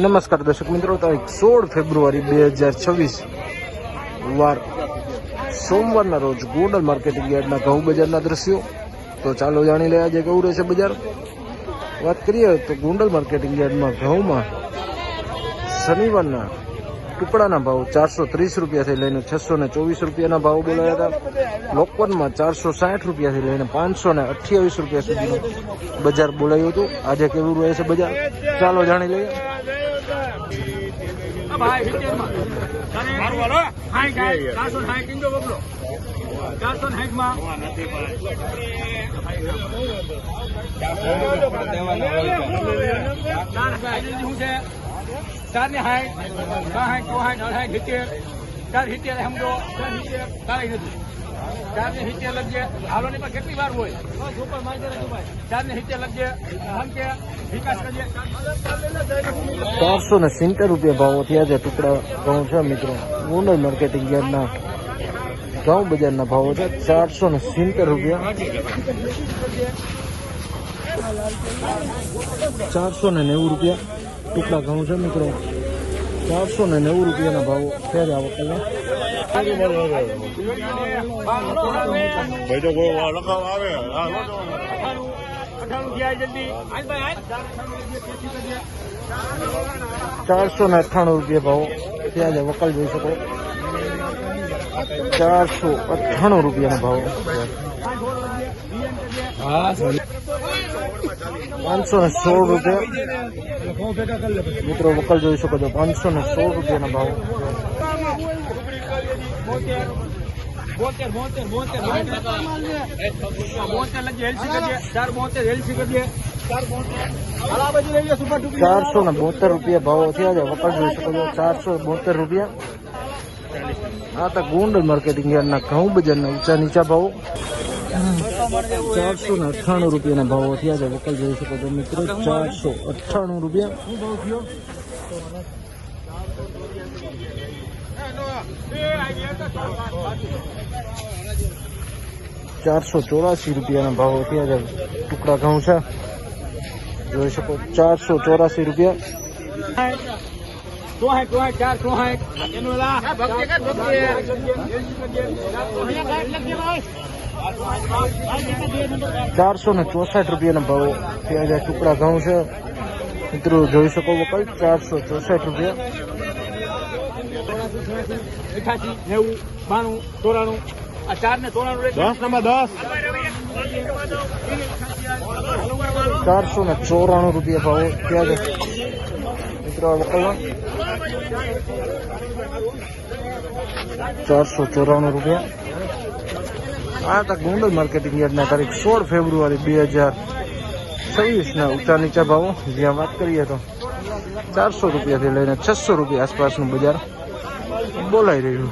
નમસ્કાર દર્શક મિત્રો તારીખ સોળ ફેબ્રુઆરી બે હજાર છવ્વીસ વાર સોમવારના રોજ ગોડલ માર્કેટિંગ યાર્ડના ઘઉં બજારના દ્રશ્યો. તો ચાલો જાણી લઈએ આજે કેવું રહેશે બજાર? વાત કરીએ તો ગોંડલ માર્કેટિંગ યાર્ડમાં ઘઉંમાં શનિવારના ટુકડાના ભાવ ચારસો ત્રીસ રૂપિયાથી લઈને છસો ને ચોવીસ રૂપિયાના ભાવ બોલાયા હતા. લોકવનમાં ચારસો સાઠ રૂપિયાથી લઈને પાંચસો ને અઠ્યાવીસ રૂપિયા સુધીનું બજાર બોલાયું હતું. આજે કેવું રહે છે બજાર? ચાલો જાણી લઈએ. ચારસો સાઠ કિંજો બબલો ચારસો સાઠમાં શું છે? ચારની ચો હાઈ અઢાઈ સિત્તેર ચાર સિત્તેર સમજો. ચાર સિત્તેર કાંઈ નથી. ચારસો ને સિત્તેર રૂપિયા ભાવો થયા છે ટુકડા ઘઉં છે, મિત્રો. ગોંડલ માર્કેટિંગ યાર્ડના ઘઉં બજારના ભાવો છે. ચારસો ને સિત્તેર રૂપિયા. ચારસો ને નેવું રૂપિયા ટુકડા ઘઉં છે, મિત્રો. ચારસો ને નેવું રૂપિયાના ભાવો છે આ વખતે ભાઈ તો કોઈ લખાવ ચારસો ને અઠ્ઠાણું રૂપિયા ભાવ. ત્યાં જ વકલ જોઈ શકો. ચારસો અઠ્ઠાણું રૂપિયાનો ભાવ. પાંચસો ને સોળ રૂપિયા. મિત્રો વકલ જોઈ શકો છો. પાંચસો ને સોળ રૂપિયાનો ભાવો. ચારસો ને બોતેર રૂપિયા ભાવો થયા છે. વકલ જોઈ શકો છો, ચારસો બોતેર રૂપિયા. આ તો ગુંડ માર્કેટિંગ યાર્ડના ઘઉં બજારના ઊંચા નીચા ભાવો. ચારસો ને અઠ્ઠાણું રૂપિયાના ભાવો થયા છે. વકલ જોઈ શકો છો, મિત્રો, ચારસો અઠ્ઠાણું રૂપિયા. ચારસો ચોરાસી રૂપિયાના ભાવ અત્યારે ટુકડા ઘઉં છે. જોઈ શકો ચારસો ચોરાસી રૂપિયા. ચારસો ને ચોસઠ રૂપિયાના ભાવ છે ટુકડા ઘઉં છે. મિત્રો જોઈ શકો કઈ ચારસો ચોસઠ રૂપિયા. બાણું ચોરાણું ચારસો ને ચોરાણું રૂપિયા ભાવો ક્યાં છે? ચારસો ચોરાણું રૂપિયા. આ હતા ગોંડલ માર્કેટિંગ યાર્ડના તારીખ સોળ ફેબ્રુઆરી બે હજાર છવ્વીસના ઊંચા નીચા ભાવો. જ્યાં વાત કરીએ તો ચારસો રૂપિયાથી લઈને છસો રૂપિયા આસપાસનું બજાર. બોલાઈ રહ્યું